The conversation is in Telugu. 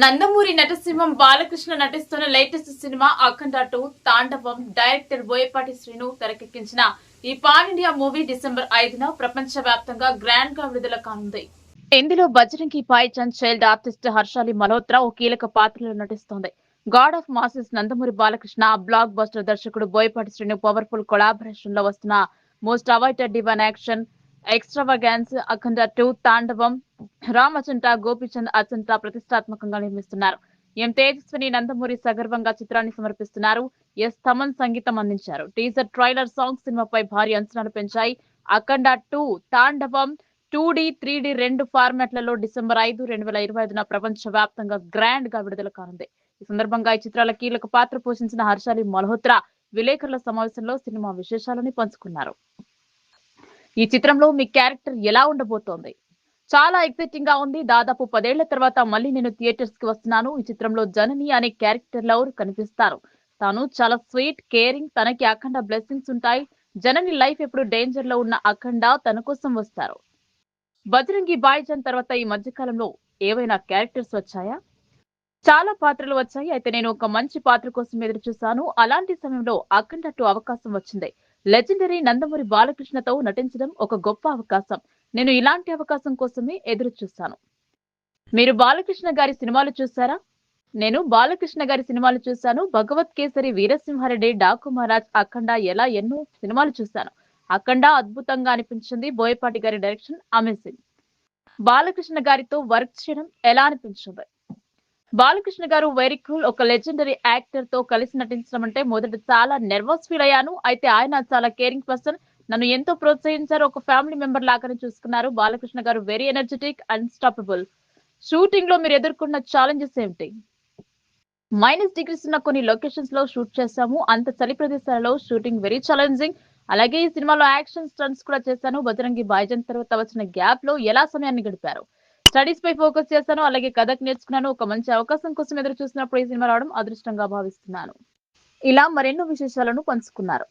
నందమూరి నటసింహం బాలకృష్ణ నటిస్తున్న latest cinema Akhanda two Thandavam director Boyapati Srinu తెరకెక్కించిన ఈ పాన్ ఇండియా మూవీ డిసెంబర్ ఐదున ప్రపంచ వ్యాప్తంగా గ్రాండ్గా విడుదల కానుంది. ఇందులో బజరంగి పాయ్చంద్ చైల్డ్ ఆర్టిస్ట్ హర్షాలి మల్హోత్రా ఓ కీలక పాత్రలో నటిస్తోంది. God of masses Nandamuri Balakrishna blockbuster దర్శకుడు బోయపాటి శ్రీను పవర్ఫుల్ కొలాబరేషన్లో వస్తున్న most awaited divine action extravaganza Akhanda two Thandavam. రామచంట Gopichand Achanta ప్రతిష్టాత్మకంగా నిర్మిస్తున్నారు. ఎం. తేజస్విని నందమూరి సగర్వంగా చిత్రాన్ని సమర్పిస్తున్నారు. ఎస్. తమన్ సంగీతం అందించారు. టీజర్ ట్రైలర్ సాంగ్ సినిమాపై భారీ అంచనాలు పెంచాయి. Akhanda two Thandavam two D three D రెండు ఫార్మాట్లలో డిసెంబర్ ఐదు రెండు వేల ఇరవై ఐదున ప్రపంచ వ్యాప్తంగా గ్రాండ్గా విడుదల కానుంది. ఈ సందర్భంగా ఈ చిత్రాల కీలక పాత్ర పోషించిన హర్షాలి మల్హోత్రా విలేకరుల సమావేశంలో సినిమా విశేషాలని పంచుకున్నారు. ఈ చిత్రంలో మీ క్యారెక్టర్ ఎలా ఉండబోతోంది? చాలా ఎక్సైటింగ్గా ఉంది. దాదాపు పదేళ్ళ తర్వాత మళ్ళీ నేను థియేటర్స్కి వస్తున్నాను. ఈ చిత్రంలో జనని అనే క్యారెక్టర్లో కనిపిస్తారు. తాను చాలా స్వీట్ కేరింగ్ తనకి అఖండ బ్లెస్సింగ్స్ ఉంటాయి. జనని లైఫ్ ఎప్పుడు డేంజర్లో ఉన్న అఖండ తన కోసం వస్తారు. బజరంగి బాయ్జన్ తర్వాత ఈ మధ్య కాలంలో ఏవైనా క్యారెక్టర్స్ వచ్చాయా? చాలా పాత్రలు వచ్చాయి. అయితే నేను ఒక మంచి పాత్ర కోసం ఎదురు చూశాను అలాంటి సమయంలో అఖండ అవకాశం వచ్చింది. లెజెండరీ నందమూరి బాలకృష్ణతో నటించడం ఒక గొప్ప అవకాశం. నేను ఇలాంటి అవకాశం కోసమే ఎదురు చూస్తాను. మీరు బాలకృష్ణ గారి సినిమాలు చూసారా? నేను బాలకృష్ణ గారి సినిమాలు చూశాను. భగవత్ కేసరి వీరసింహారెడ్డి డాకు మహారాజ్ అఖండ ఎలా ఎన్నో సినిమాలు చూశాను. అఖండ అద్భుతంగా అనిపించింది. బోయపాటి గారి డైరెక్షన్ అమేజింగ్. బాలకృష్ణ గారితో వర్క్ చేయడం ఎలా అనిపించింది బాలకృష్ణ గారు వెరీ కూల్ ఒక లెజెండరీ యాక్టర్తో కలిసి నటించడం అంటే మొదట చాలా నెర్వస్ ఫీల్ అయ్యాను. అయితే ఆయన చాలా కేరింగ్ పర్సన్ నన్ను ఎంతో ప్రోత్సహించారు. ఒక ఫ్యామిలీ మెంబర్ లాగానే చూసుకున్నారు. బాలకృష్ణ గారు వెరీ ఎనర్జెటిక్ అన్స్టాపబుల్ షూటింగ్లో మీరు ఎదుర్కొన్న ఛాలెంజెస్ ఏమిటి? మైనస్ డిగ్రీస్ ఉన్న కొన్ని లొకేషన్స్లో షూట్ చేశాము. అంత చలి ప్రదేశాలలో షూటింగ్ వెరీ ఛాలెంజింగ్ అలాగే ఈ సినిమాలో యాక్షన్ స్టంట్స్ కూడా చేశాను. బజరంగి బాయ్జన్ తర్వాత వచ్చిన గ్యాప్లో ఎలా సమయాన్ని గడిపారు? స్టడీస్ పై ఫోకస్ చేశాను అలాగే కథకు నేర్చుకున్నాను. ఒక మంచి అవకాశం కోసం ఎదురు చూసినప్పుడు ఈ సినిమా రావడం అదృష్టంగా భావిస్తున్నాను. ఇలా మరెన్నో విశేషాలను పంచుకున్నారు.